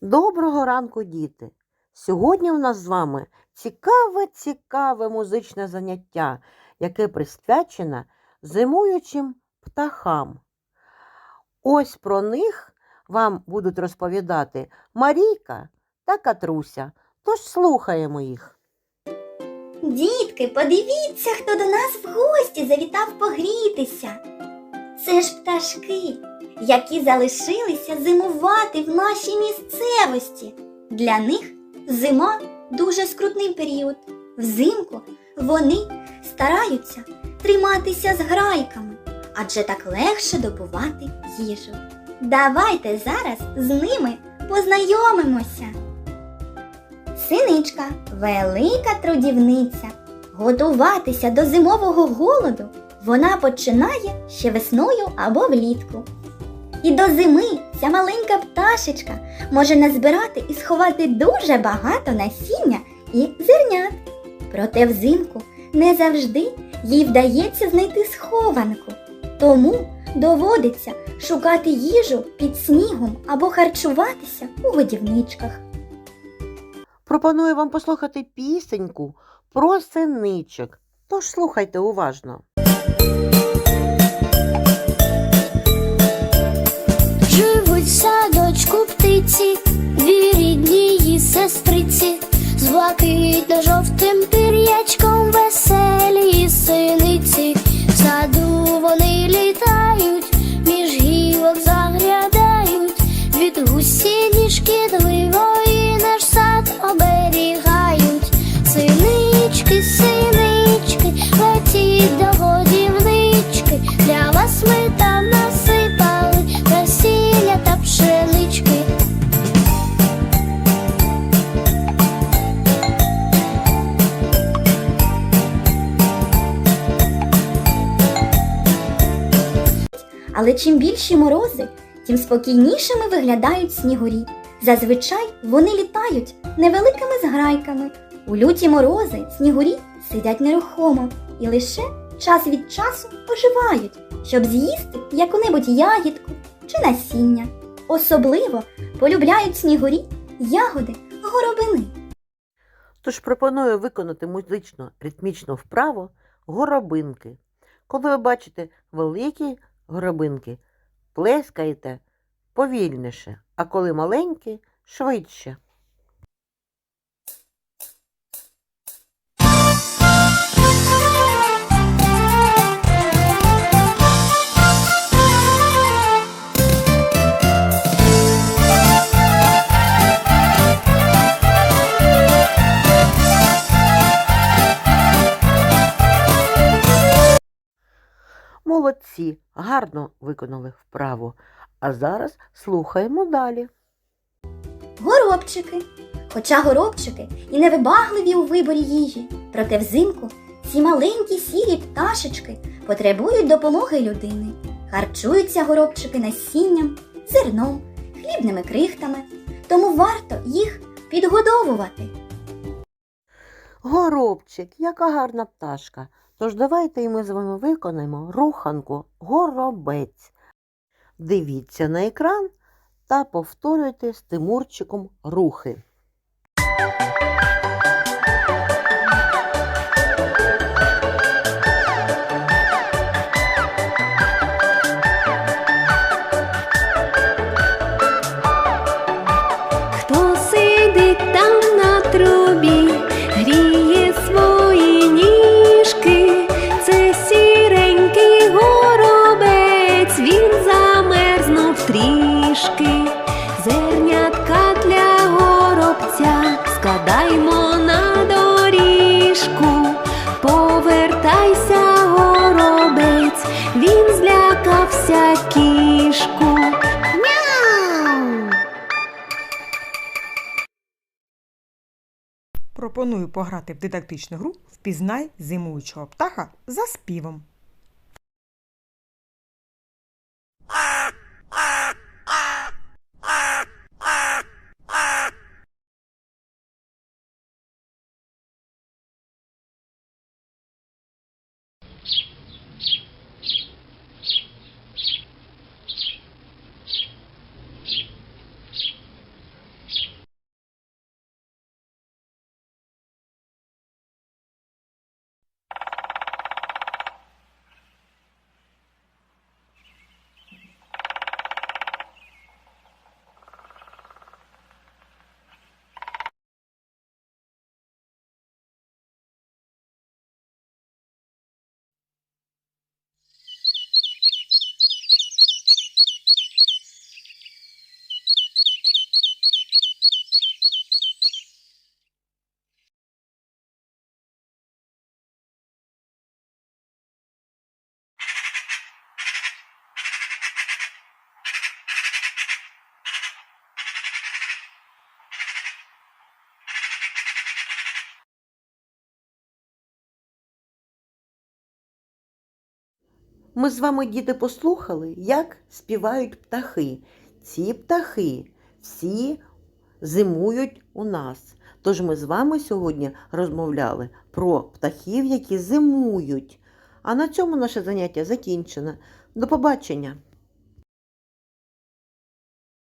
Доброго ранку, діти! Сьогодні в нас з вами цікаве, цікаве музичне заняття, яке присвячене зимуючим птахам. Ось про них вам будуть розповідати Марійка та Катруся. Тож слухаємо їх. Дітки, подивіться, хто до нас в гості завітав погрітися. Це ж пташки, які залишилися зимувати в нашій місцевості. Для них зима дуже скрутний період. Взимку вони стараються триматися з грайками, адже так легше добувати їжу. Давайте зараз з ними познайомимося. Синичка велика трудівниця. Готуватися до зимового голоду вона починає ще весною або влітку. І до зими ця маленька пташечка може назбирати і сховати дуже багато насіння і зернят. Проте взимку не завжди їй вдається знайти схованку, тому доводиться шукати їжу під снігом або харчуватися у годівничках. Пропоную вам послухати пісеньку про синичок. Тож слухайте уважно. З блакитно-жовтим пір'ячком веселі синиці. В саду вони літають, між гілок заглядають, від гусінішки. Але чим більші морози, тим спокійнішими виглядають снігурі. Зазвичай вони літають невеликими зграйками. У люті морози снігурі сидять нерухомо і лише час від часу оживають, щоб з'їсти яку-небудь ягідку чи насіння. Особливо полюбляють снігурі ягоди горобини. Тож пропоную виконати музично ритмічну вправу горобинки. Коли ви бачите великі горобинки, плескаєте повільніше, а коли маленькі швидше. Молодці, гарно виконали вправу. А зараз слухаємо далі. Горобчики. Хоча горобчики і невибагливі у виборі їжі, проте взимку ці маленькі сірі пташечки потребують допомоги людини. Харчуються горобчики насінням, зерном, хлібними крихтами, тому варто їх підгодовувати. Горобчик, яка гарна пташка. Тож давайте і ми з вами виконаємо руханку горобець. Дивіться на екран та повторюйте з Тимурчиком рухи. Пропоную пограти в дидактичну гру Впізнай зимуючого птаха за співом. Ми з вами, діти, послухали, як співають птахи. Ці птахи всі зимують у нас. Тож ми з вами сьогодні розмовляли про птахів, які зимують. А на цьому наше заняття закінчено. До побачення!